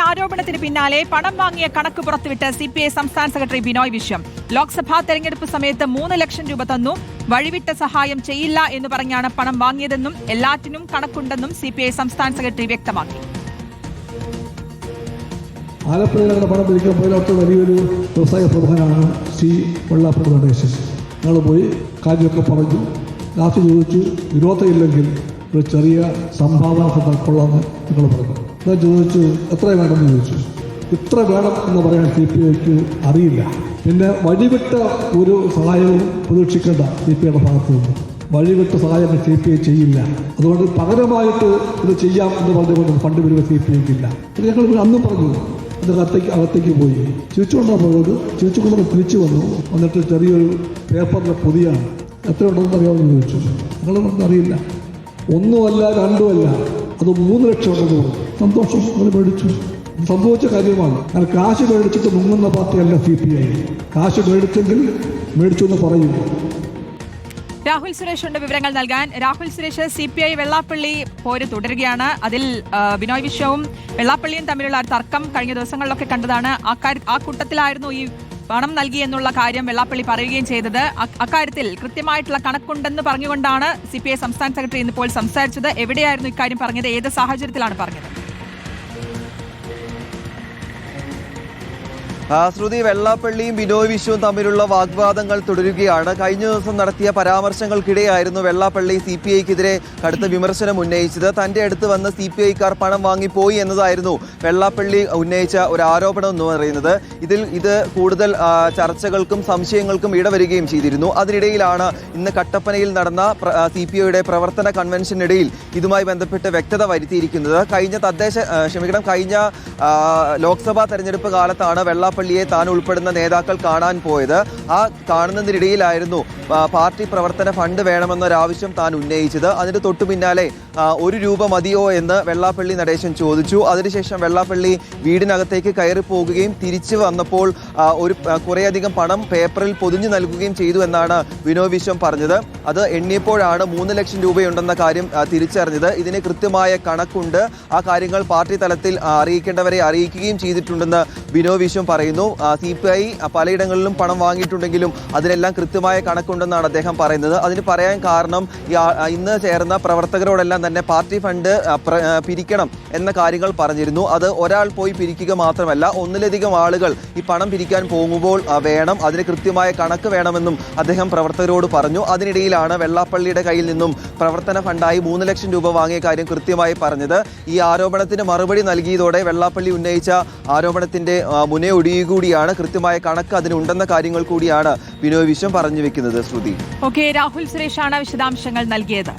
വെള്ളാപ്പള്ളിയുടെ ആരോപണത്തിന് പിന്നാലെ പണം വാങ്ങിയ കണക്ക് പുറത്തുവിട്ട് സി പി ഐ സംസ്ഥാന സെക്രട്ടറി ബിനോയ് വിശ്വം. ലോക്സഭാ തെരഞ്ഞെടുപ്പ് സമയത്ത് മൂന്ന് ലക്ഷം രൂപ തന്നു. വഴിവിട്ട സഹായം ചെയ്യില്ല എന്ന് പറഞ്ഞാണ് പണം വാങ്ങിയതെന്നും എല്ലാറ്റിനും കണക്കുണ്ടെന്നും സി പി ഐ സംസ്ഥാന സെക്രട്ടറി വ്യക്തമാക്കി. ആലപ്പുഴ ഞങ്ങളുടെ പണം പിരിക്കാൻ പോയാലൊക്കെ വലിയൊരു വ്യവസായ പ്രമുഖനാണ് സി വെള്ളാപ്പള്ളി നടേശൻ. ഞങ്ങൾ പോയി കാര്യമൊക്കെ പറഞ്ഞു. ലാസ്റ്റ് ചോദിച്ചു വിരോധമില്ലെങ്കിൽ ഒരു ചെറിയ സംഭാവന കൊള്ളാമെന്ന് നിങ്ങൾ പറഞ്ഞു. ഞാൻ ചോദിച്ചു എത്ര വേണമെന്ന് ചോദിച്ചു. ഇത്ര വേണം എന്ന് പറയാൻ സി പി ഐക്ക് അറിയില്ല. പിന്നെ വഴിവിട്ട ഒരു സഹായവും പ്രതീക്ഷിക്കേണ്ട സി പി ഐയുടെ ഭാഗത്തു നിന്ന്. വഴിവിട്ട സഹായം സി പി ഐ ചെയ്യില്ല. അതുകൊണ്ട് പകരമായിട്ട് ഇത് ചെയ്യാം എന്ന് പറഞ്ഞുകൊണ്ട് ഫണ്ട് വരുമ്പോൾ സി പി ഐക്കില്ല ഇല്ല. ഞങ്ങൾ അന്നും പറഞ്ഞു. അത് അകത്തേക്ക് അകത്തേക്ക് പോയി. ചിരിച്ചുകൊണ്ടാണ് പോയത് ചിരിച്ചുകൊണ്ട് തിരിച്ചു വന്നു. എന്നിട്ട് ചെറിയൊരു പേപ്പറിലെ പൊതിയാണ്. എത്ര ഉണ്ടെന്ന് അറിയാമെന്ന് ചോദിച്ചു. ഞങ്ങളൊന്നും അറിയില്ല. ഒന്നുമല്ല രണ്ടുമല്ല. അത് മൂന്ന് ലക്ഷം ഉണ്ടെന്ന് പറഞ്ഞു. സന്തോഷം അവർ മേടിച്ചു. സംഭവിച്ച കാര്യമാണ്. അങ്ങനെ കാശ് മേടിച്ചിട്ട് മുങ്ങുന്ന പാർട്ടിയല്ല സി പി ഐ കാശ് മേടിച്ചെങ്കിൽ മേടിച്ചു എന്ന് പറയും. രാഹുൽ സുരേഷിന്റെ വിവരങ്ങൾ നൽകാൻ. Rahul Suresh C P I Vellappally പോര് തുടരുകയാണ്. അതിൽ ബിനോയ് വിശ്വവും വെള്ളാപ്പള്ളിയും തമ്മിലുള്ള തർക്കം കഴിഞ്ഞ ദിവസങ്ങളിലൊക്കെ കണ്ടതാണ്. ആ കൂട്ടത്തിലായിരുന്നു ഈ പണം നൽകി എന്നുള്ള കാര്യം വെള്ളാപ്പള്ളി പറയുകയും ചെയ്തത്. അക്കാര്യത്തിൽ കൃത്യമായിട്ടുള്ള കണക്കുണ്ടെന്ന് പറഞ്ഞുകൊണ്ടാണ് സി പി ഐ സംസ്ഥാന സെക്രട്ടറി ഇന്നിപ്പോൾ സംസാരിച്ചത്. എവിടെയായിരുന്നു ഇക്കാര്യം പറഞ്ഞത്? ഏത് സാഹചര്യത്തിലാണ് പറഞ്ഞത്? ശ്രുതി വെള്ളാപ്പള്ളിയും ബിനോയ് വിശ്വവും തമ്മിലുള്ള വാഗ്വാദങ്ങൾ തുടരുകയാണ്. കഴിഞ്ഞ ദിവസം നടത്തിയ പരാമർശങ്ങൾക്കിടെയായിരുന്നു വെള്ളാപ്പള്ളി സി പി ഐക്കെതിരെ കടുത്ത വിമർശനം ഉന്നയിച്ചത്. തന്റെ അടുത്ത് വന്ന സി പി ഐക്കാർ പണം വാങ്ങിപ്പോയി എന്നതായിരുന്നു വെള്ളാപ്പള്ളി ഉന്നയിച്ച ഒരു ആരോപണം എന്ന് പറയുന്നത്. ഇതിൽ ഇത് കൂടുതൽ ചർച്ചകൾക്കും സംശയങ്ങൾക്കും ഇടവരികയും ചെയ്തിരുന്നു. അതിനിടയിലാണ് ഇന്ന് കട്ടപ്പനയിൽ നടന്ന സി പി ഐയുടെ പ്രവർത്തന കൺവെൻഷനിടയിൽ ഇതുമായി ബന്ധപ്പെട്ട് വ്യക്തത വരുത്തിയിരിക്കുന്നത്. കഴിഞ്ഞ തദ്ദേശ ക്ഷമിക്കണം കഴിഞ്ഞ ലോക്സഭാ തെരഞ്ഞെടുപ്പ് കാലത്താണ് വെള്ളാപ്പള്ളിയെ താൻ ഉൾപ്പെടുന്ന നേതാക്കൾ കാണാൻ പോയത്. ആ കാണുന്നതിനിടയിലായിരുന്നു പാർട്ടി പ്രവർത്തന ഫണ്ട് വേണമെന്നൊരാവശ്യം താൻ ഉന്നയിച്ചത്. അതിന് തൊട്ടു പിന്നാലെ ഒരു രൂപ മതിയോ എന്ന് വെള്ളാപ്പള്ളി നടേശൻ ചോദിച്ചു. അതിനുശേഷം വെള്ളാപ്പള്ളി വീടിനകത്തേക്ക് കയറി പോകുകയും തിരിച്ചു വന്നപ്പോൾ ഒരു കുറേയധികം പണം പേപ്പറിൽ പൊതിഞ്ഞു നൽകുകയും ചെയ്തു എന്നാണ് വിനോദ് വിശ്വം പറഞ്ഞത്. അത് എണ്ണിയപ്പോഴാണ് മൂന്ന് ലക്ഷം രൂപയുണ്ടെന്ന കാര്യം തിരിച്ചറിഞ്ഞത്. ഇതിന് കൃത്യമായ കണക്കുണ്ട്. ആ കാര്യങ്ങൾ പാർട്ടി തലത്തിൽ അറിയിക്കേണ്ടവരെ അറിയിക്കുകയും ചെയ്തിട്ടുണ്ടെന്ന് വിനോദ് വിശ്വം പറയുന്നു. സി പി ഐ പലയിടങ്ങളിലും പണം വാങ്ങിയിട്ടുണ്ടെങ്കിലും അതിനെല്ലാം കൃത്യമായ കണക്കുണ്ടെന്നാണ് അദ്ദേഹം പറയുന്നത്. അതിന് പറയാൻ കാരണം ഇന്ന് ചേർന്ന പ്രവർത്തകരോടെല്ലാം തന്നെ പാർട്ടി ഫണ്ട് പിരിക്കണം എന്ന കാര്യങ്ങൾ പറഞ്ഞിരുന്നു. അത് ഒരാൾ പോയി പിരിക്കുക മാത്രമല്ല ഒന്നിലധികം ആളുകൾ ഈ പണം പിരിക്കാൻ പോകുമ്പോൾ വേണം. അതിന് കൃത്യമായ കണക്ക് വേണമെന്നും അദ്ദേഹം പ്രവർത്തകരോട് പറഞ്ഞു. അതിനിടയിലാണ് വെള്ളാപ്പള്ളിയുടെ കയ്യിൽ നിന്നും പ്രവർത്തന ഫണ്ടായി മൂന്ന് ലക്ഷം രൂപ വാങ്ങിയ കാര്യം കൃത്യമായി പറഞ്ഞത്. ഈ ആരോപണത്തിന് മറുപടി നൽകിയതോടെ വെള്ളാപ്പള്ളി ഉന്നയിച്ച ആരോപണത്തിന്റെ ആ, മുനയൊടിയുകൂടിയാണ് കൃത്യമായ കണക്ക് അതിനുണ്ടെന്ന കാര്യങ്ങൾ കൂടിയാണ് ബിനോയ് വിശ്വം പറഞ്ഞു വെക്കുന്നത് ശ്രുതി. ഓക്കെ രാഹുൽ സുരേഷാണ് വിശദാംശങ്ങൾ നൽകിയത്.